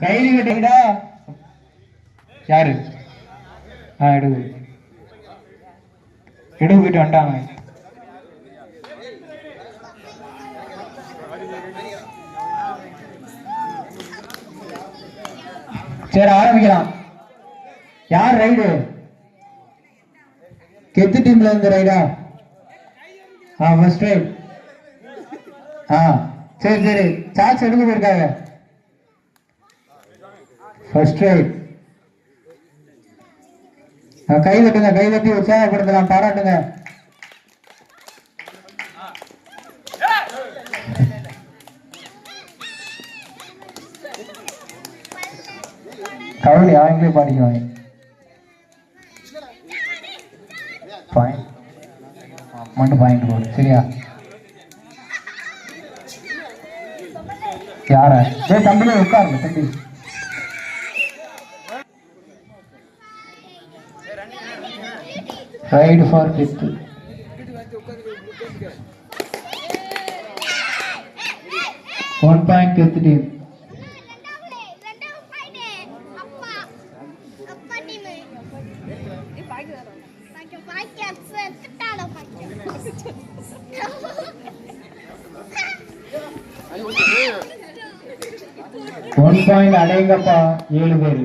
கைது கட்டிங்கடா யாரு? ஆ எடுவு எடுவு போயிட்டு வந்துட்டாங்க சரி ஆரம்பிக்கலாம். யார் ரைடு கெத்து டீம்ல இருந்து ரைடா ஆ? ஃபர்ஸ்ட் ரைட் ஆ சரி சரி. சார்ஜ் எடுக்க போயிருக்காங்க. ஃபர்ஸ்ட் ரைட் கை தட்டுங்க கை தட்டி உற்சாகப்படுத்தலாம் பாராட்டுங்க. கவலை அவங்களே பாடிக்குவாங்க பாயிண்ட் மட்டும் பாயிண்ட் போடு சரியா? யார? ஏ தம்பி உட்காருங்க தம்பி. Raid for death one point death team one point அடைங்கப்பா ஏழு பேர்.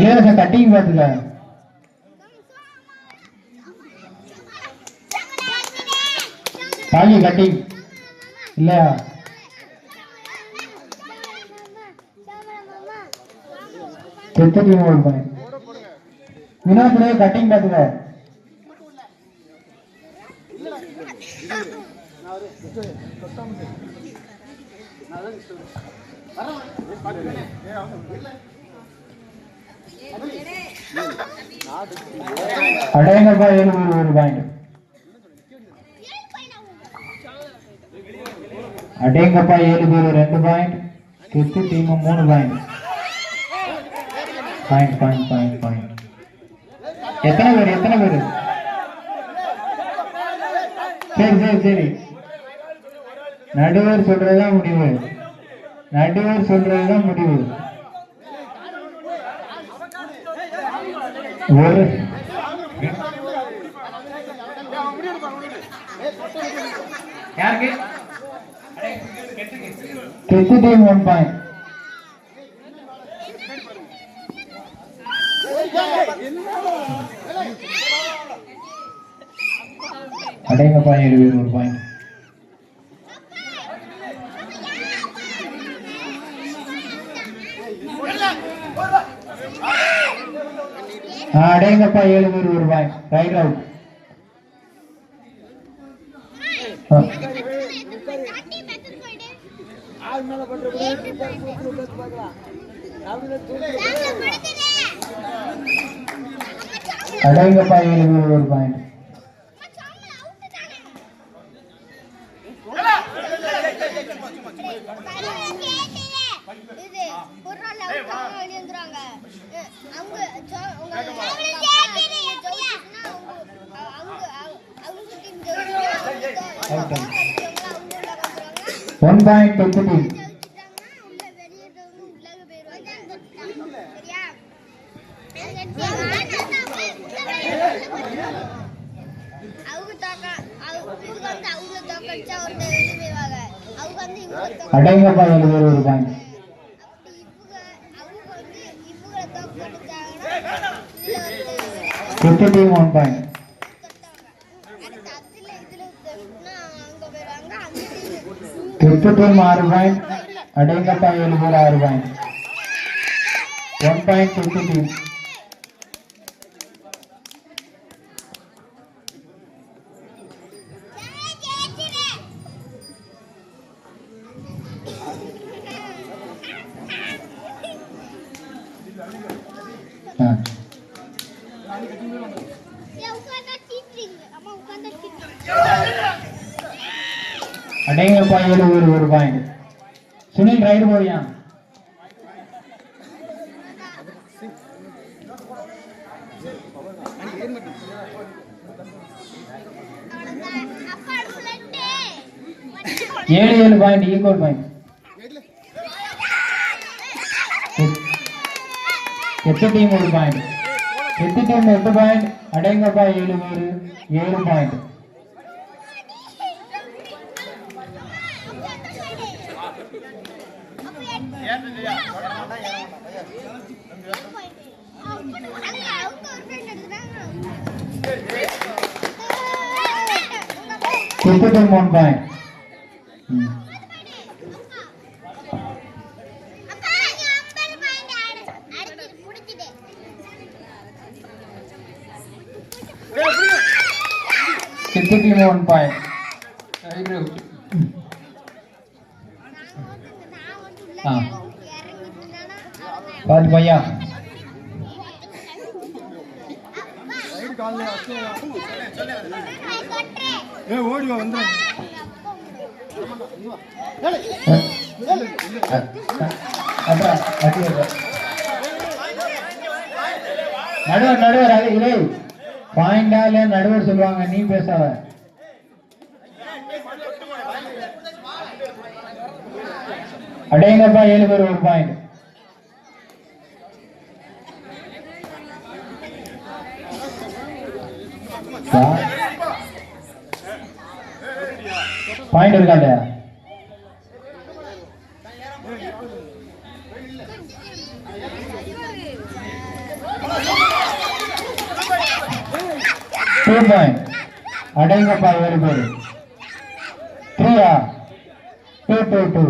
இளையராஜா கட்டிங் பார்த்துக்க தாலி கட்டிங் இல்லையா? டெத் டீம் ஒரு பாயிண்ட் வினோத் கட்டிங் பார்த்துக்க அடையங்கப்பா ஏழு பேர் ஒரு பாயிண்ட் அடேங்கப்பா ஏழு பேர் ரெண்டு பாயிண்ட் கெத்து டீம் மூணு point point point point point எத்தனை பேர் எத்தனை பேர்? சரி சரி சரி. நடுவர் சொல்றதுதான் முடிவு. நடுவர் சொல்றதுதான் முடிவு. ஒரு யாருக்கு? கெத்து டீம் ஒன் பாயிண்ட் அடைங்கப்பா ஏழு ஒரு பாயிண்ட் அடேங்கப்பா ஏழு பேர் ஒரு ரைட் அவுட் அடைங்கப்பா ஏழு பேர் ஒரு point one point death team அவங்க தாக்க அவங்க இது வந்து அவங்க தாக்கடிச்சா ஒருத்தர் வெளியே போயிடுவாங்க அவங்க வந்து இவங்க தாக்க அடைங்கப்பா ஏழு பேர் ஒரு பாயிண்ட் அப்படி இவங்க அவங்க வந்து இவங்களை தாக்கடிச்சாங்கன்னா இதுல death team one point death team ஆறு பாயிண்ட் அடைங்கப்பா ஏழு பேர் ஆறு point one point death team ஆ ஏன் உட்கார்ந்தா தீட்டுறீங்க அம்மா உட்கார்ந்தா தீட்டுறீங்க அடைங்கப்பா ஏழு பேர் ஒரு பாயிண்ட் ரைடு போறியா ஏழு ஏழு பாயிண்ட் ஈக்குவல் பாயிண்ட் எட்டு டீம் ஒரு பாயிண்ட் எட்டு டீம் எட்டு பாயிண்ட் அடேங்கப்பா ஏழு பேரு. ஏழு பாயிண்ட் எட்டு டீம் ஒன் பாயிண்ட் எட்டு டீம் ஒன் பாயிண்ட் ஆ. பார்த்து பையா ஏ ஓடி வா வந்து. நடுவர் நடுவர் அது இல்லை பாயிண்டா இல்ல நடுவர் சொல்லுவாங்க நீ பேசாத. அடையங்கப்பா ஏழு பேர் ஒரு பாயிண்ட் பாயிண்ட் இருக்கா இல்லையா டூ பாயிண்ட் அடேங்கப்பா ஏழு பேர் த்ரீயா two two two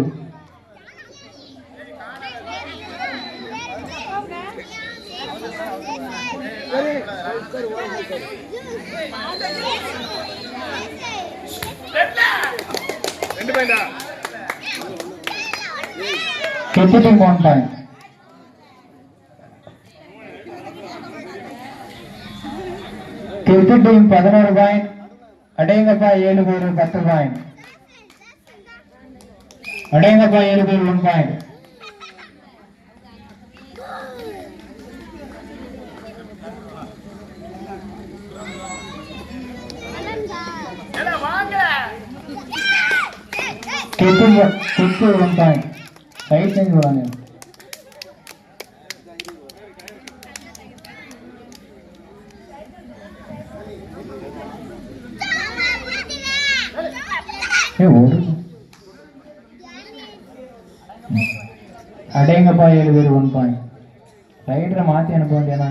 Thank you. எட்டு டீம் ஒன் பாயிண்ட் டீம் பதினோரு பாயிண்ட் அடையங்கப்பா ஏழு பேர் பத்து பாயிண்ட் அடையங்கப்பா ஏழு பேர் ஒன் பாயிண்ட் கெட்டு பாயிண்ட் ரைட் சைடு அடேங்கப்பா ஏழு பேர் ஒன் பாயிண்ட் ரைடரை மாத்தி அனுப்ப வேண்டியனா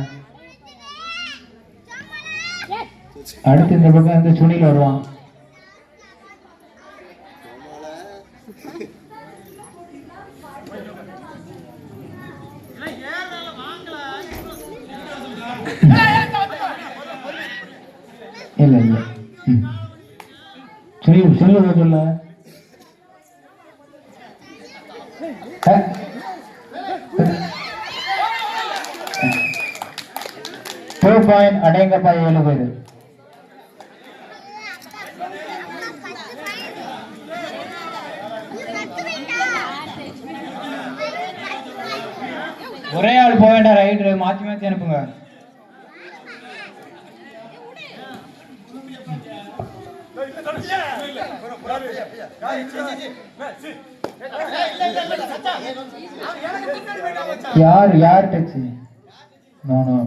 அடுத்து இந்த பக்கம் வந்து சுனில் வருவான். இல்ல இல்ல. ம். சுனில் சொல்ல டூ பாயிண்ட் அடேங்கப்பா ஏழு பேர். ஒரே ஆள் போக வேண்டாம் ரைடரு மாற்றி மாற்றி அனுப்புங்க. யார் யார் டச்சு? நானோ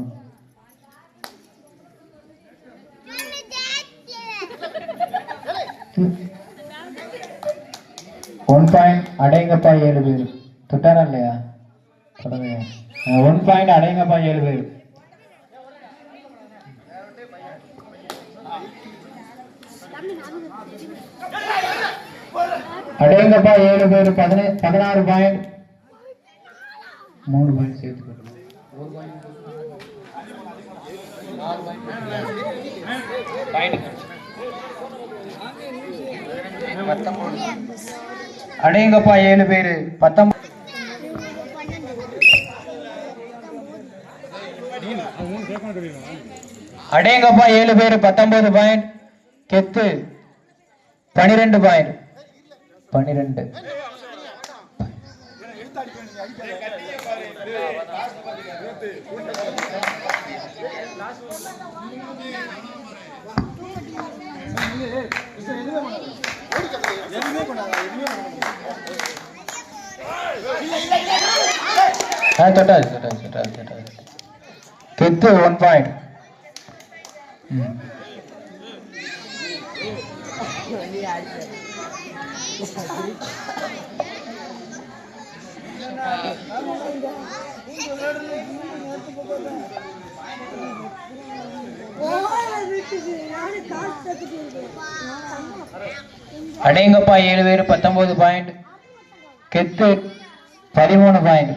ஒன் பாயிண்ட் அடைங்கப்பா ஏழு பேர். தொட்டாரா இல்லையா? ஒன் பாயிண்ட் அடைங்கப்பா ஏழு பேர். அடைங்கப்பா ஏழு பேர். பதினே பதினாறு பாயிண்ட் மூணு பாயிண்ட் சேர்த்து போட்டுருவோம். அடேங்கப்பா ஏழு பேரு. பத்தொன்பது அடேங்கப்பா ஏழு பேர் பத்தொன்பது பாயிண்ட் கெத்து பனிரெண்டு பாயிண்ட் பனிரெண்டு. ஆ தொட்டாது தொட்டாது கெத்து ஒன் பாயிண்ட் அடேங்கப்பா ஏழு பேர் பத்தொன்பது பாயிண்ட் கெத்து பதிமூணு பாயிண்ட்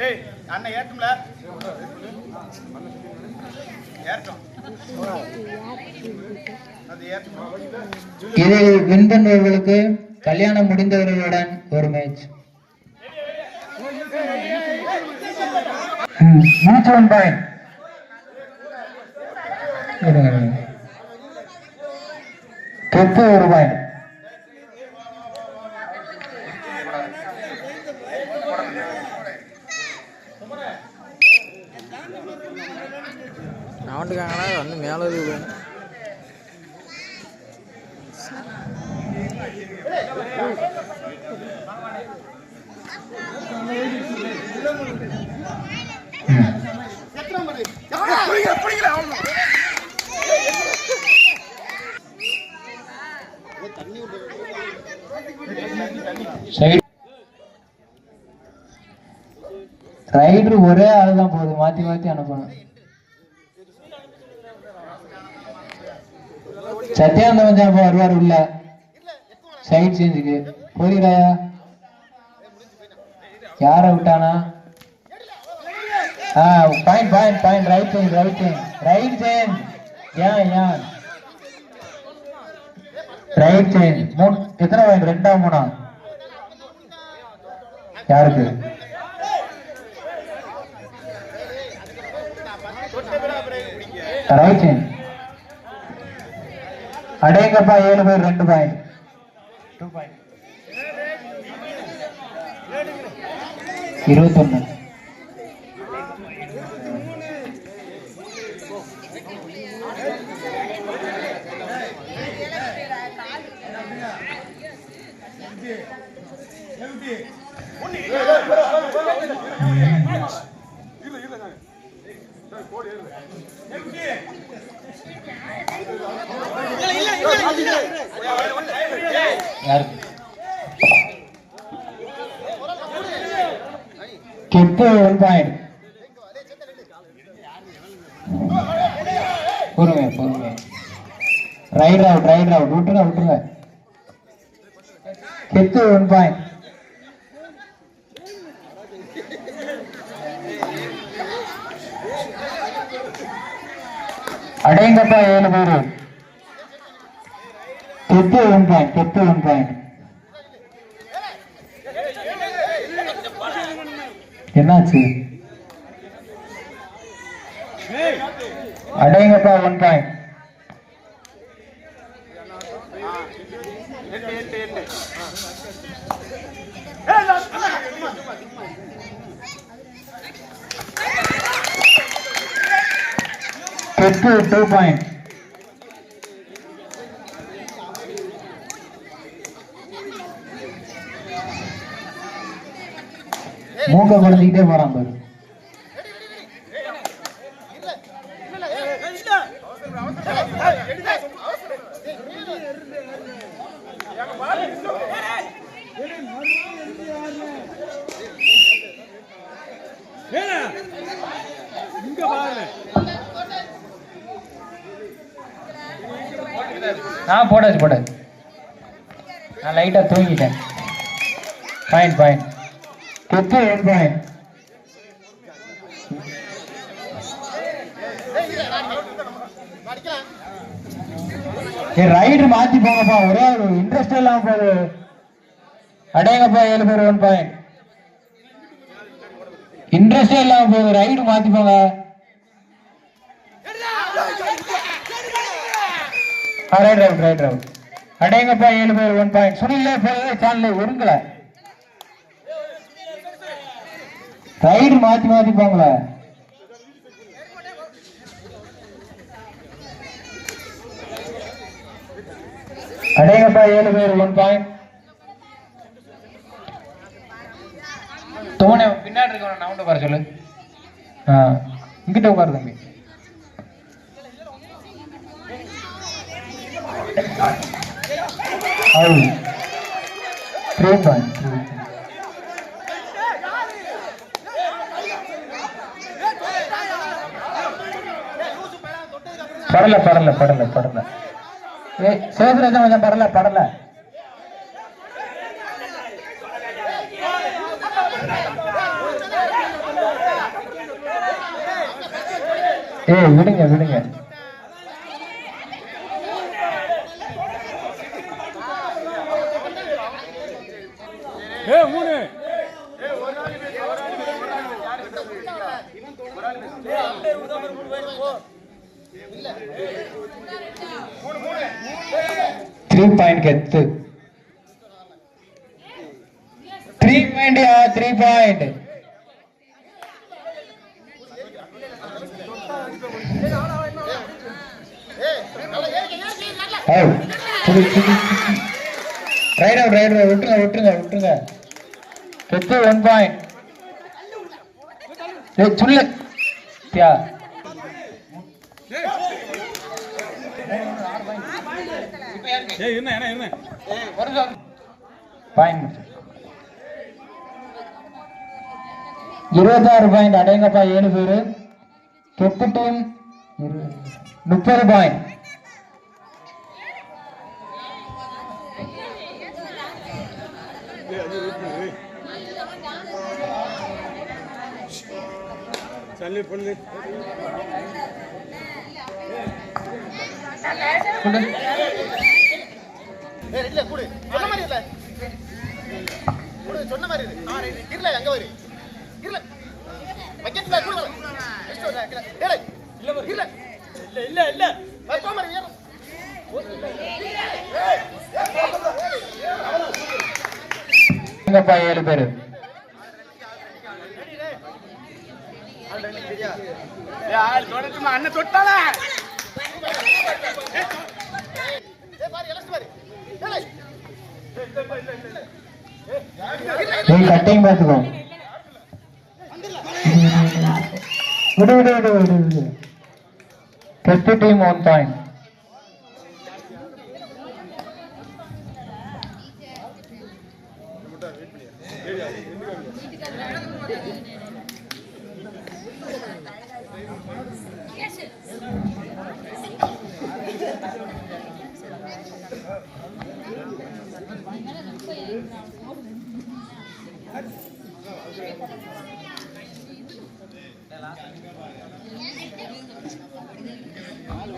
டேய் அண்ணன் ஏற்றும்ல ஏற்றம் இதில் வின் பண்ணவர்களுக்கு கல்யாணம் முடிந்தவர்களுடன் ஒரு மேட்ச் ஈச் ஒன் பாயிண்ட் கெத்து ஒரு பாயிண்ட் அவன்ட்டுக்காங்களா வந்து மேலே சைடு ரைடர் ஒரே ஆள் தான் போகுது. மாத்தி மாத்தி அனுப்பணும். சத்யானந்த மச்சான் வருவார் உள்ள. சைட் சேஞ்சுக்கு போறீடாயா யார விட்டானா? ஆ point point point right change right change right change ஏன் ஏன் ரைட் சேஞ்ச் மூணு எத்தனை பாயிண்ட் ரெண்டா மூணா? யாருக்கு? ரைட் சேஞ்ச் அடேங்கப்பா ஏழு பேர் ரெண்டு பாயிண்ட் இருபத்தொன்னு கெத்து ஒன் பாயிண்ட் பொறுமை பொறுமை ரைட் அவுட் ரைட் அவுட் விட்டுருங்க விட்டுருங்க கெத்து ஒன் பாயிண்ட் அடேங்கப்பா ஏழு பேரு. கெத்து ஒன் பாயிண்ட் கெத்து ஒன் பாயிண்ட் என்னாச்சு? அடேங்கப்பா ஒன் பாயிண்ட் கெத்து டூ பாயிண்ட் மூக்க குழந்தைக்கிட்டே போறான் பாரு. போடாச்சு போடாச்சு நான் லைட்டா தூங்கிட்டேன். பாயிண்ட் பாயிண்ட் கெத்து ஒன் பாயிண்ட் ஏ ரைடர் மாத்தி போங்கப்பா. ஒரே ஒரு இன்ட்ரெஸ்ட் இல்லாம போகுது அடேங்கப்பா ஏழு பேர் ஒன் பாயிண்ட் இன்ட்ரெஸ்டே இல்லாம போகுது ரைடு மாத்தி போங்க. ரைட் ரவுட் ரைட் ரவுண்ட் அடேங்கப்பா ஏழு பேர் ஒன் பாயிண்ட் சுனில்ல போய் சேனல் ஒருங்கல. ரைடு மாத்தி மாத்தி அடேங்கப்பா ஏழு பேர் ஒன் பாயிண்ட் தோனே பின்னாடி இருக்கவன நவுண்ட பாரு சொல்லு. ஆ இங்கிட்ட உட்காரு தம்பி. அவுட் த்ரீ பாயிண்ட் படல படல படல படல. ஏ சேதுராஜன் கொஞ்சம் படல படல. ஏ விடுங்க விடுங்க ஏ மூணு பாயிண்ட் கெத்து. Three point three point right விட்டுருங்க விட்டுருங்க விட்டுருங்க. கெத்து ஒன் பாயிண்ட் ஏய் சொல்லு தியா ஏய் என்ன என்ன என்ன பாயிண்ட் இருபத்தாறு பாயிண்ட் அடேங்கப்பா ஏழு பேரு. கெத்து டீம் முப்பது பாயிண்ட். சல்லி ஏய், இல்ல கூடு. சொன்ன மாதிரி இல்ல. கூடு சொன்ன மாதிரி இரு. கிரல அங்க வரு. கிரல பக்கெட்ல கூடு இல்ல கிரல இல்ல இல்ல இல்ல. வரப்பா மாதிரி ஏறு எங்கப்பா ஏழு பேரு அண்ணன் தொட்டாளா ஏய் பாரு எலஸ்ட் பாரு டேய் நீ கட்டையும் பார்த்துக்கோ. விடு விடு விடு விடு விடு. டெஸ்ட் டீம் ஒன் பாயிண்ட்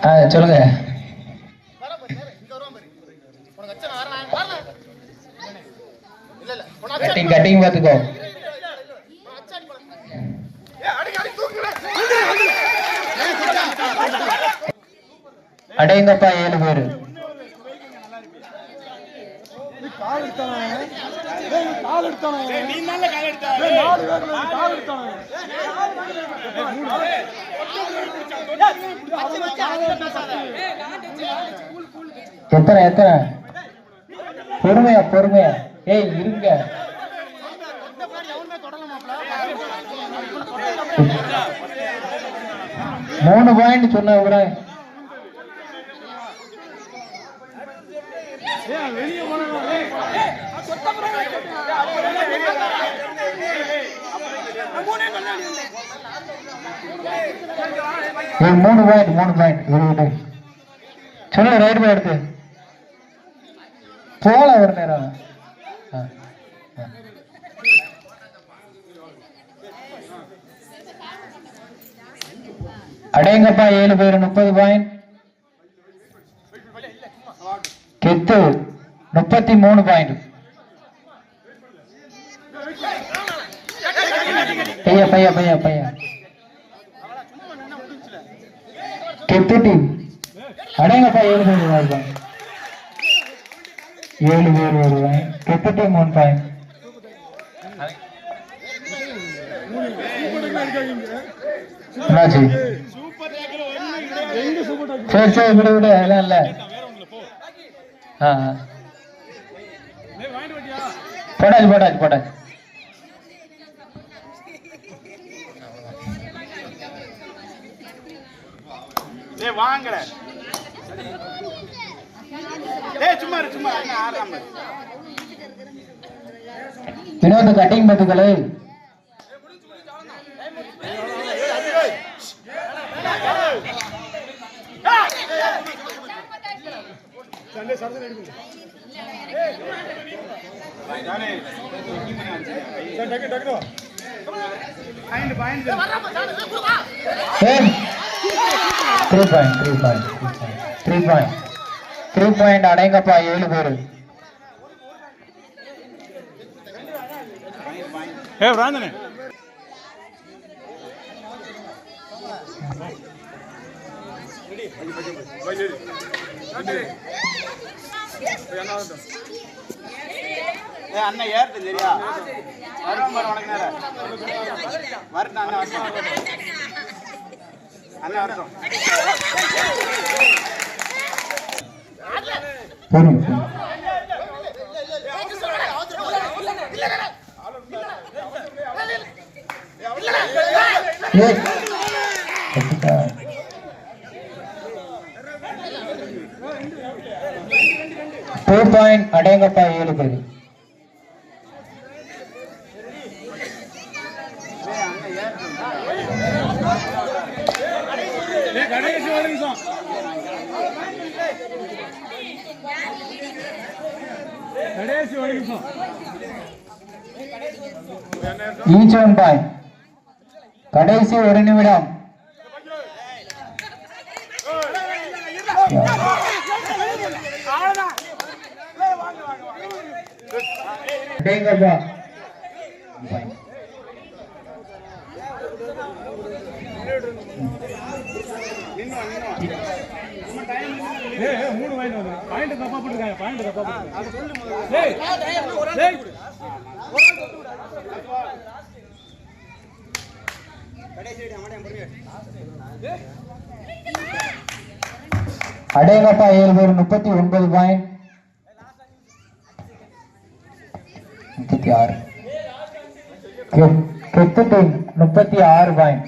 ஆ சொல்லுங்க வர பாரு நேரா இங்க வருவான் பாரு உனக்கு அச்சன வர நான் வரல இல்ல இல்ல உனக்கு அச்சன் கட்டிங் கட்டிங் பார்த்துக்கோ அச்சாடி போல ஏய் அடி அடி தூக்குற அடேங்கப்பா ஏழு பேரு கால் எடுத்தானே ஏய் கால் எடுத்தானே நீ நல்ல கால் கட்டிங் கட்டிங் நாலு பேர் ஏழு பேர். எத்தனை எத்தனை? பொறுமையா பொறுமையா. ஏய் இருங்க. மூணு பாயிண்ட் சொன்ன கூட மூணு பாயிண்ட் மூணு பாயிண்ட் இருபது விடு சொல்லு ரைட் போய் எடுத்து. போகல ஒரு நேரம். அடேங்கப்பா ஏழு பேர் முப்பது பாயிண்ட் கெத்து முப்பத்தி மூணு பாயிண்ட் பையா பையா பையா பையா கெத்து டீம் அடேங்கப்பா ஏழு பேர் வருவாங்க. ஏழு பேர் வருவாங்க. கெத்து டீம் ஒன் பாயிண்ட் என்னாச்சு? சரி சரி விடு விடு. அதெல்லாம் இல்ல. ஆ. போட்டாச்சு போட்டாச்சு போட்டாச்சு சும்மா சும்மா வினோத் கட்டிங் பத்துக்களை சண்டே சரதன் எடுக்கும் சார் டக்கு டக்கு point point three point three ஏ அண்ணன் ஏறுது சரியா? வரும் பாரு உனக்கு நேரம் வரட்டும் அண்ணன் வரட்டும் அண்ணன் வரட்டும் போதும் ஏய். கட்டிட்டா. டூ பாயிண்ட் அடையங்கப்பா ஏழு பேர். ஈச் ஒன் பாயிண்ட் கடைசி ஒரு நிமிடம். அடேங்கப்பா. மூணு பாயிண்ட் வந்து பாயிண்ட் தப்பா போட்டுருக்காங்க பாயிண்ட் தப்பா போட்டுருக்காங்க. டேய் டேய் அடேங்கப்பா ஏழு பேர் முப்பத்தி ஒன்பது பாயிண்ட். முப்பத்தி ஆறு. கெத்து டீம் முப்பத்தி ஆறு பாயிண்ட்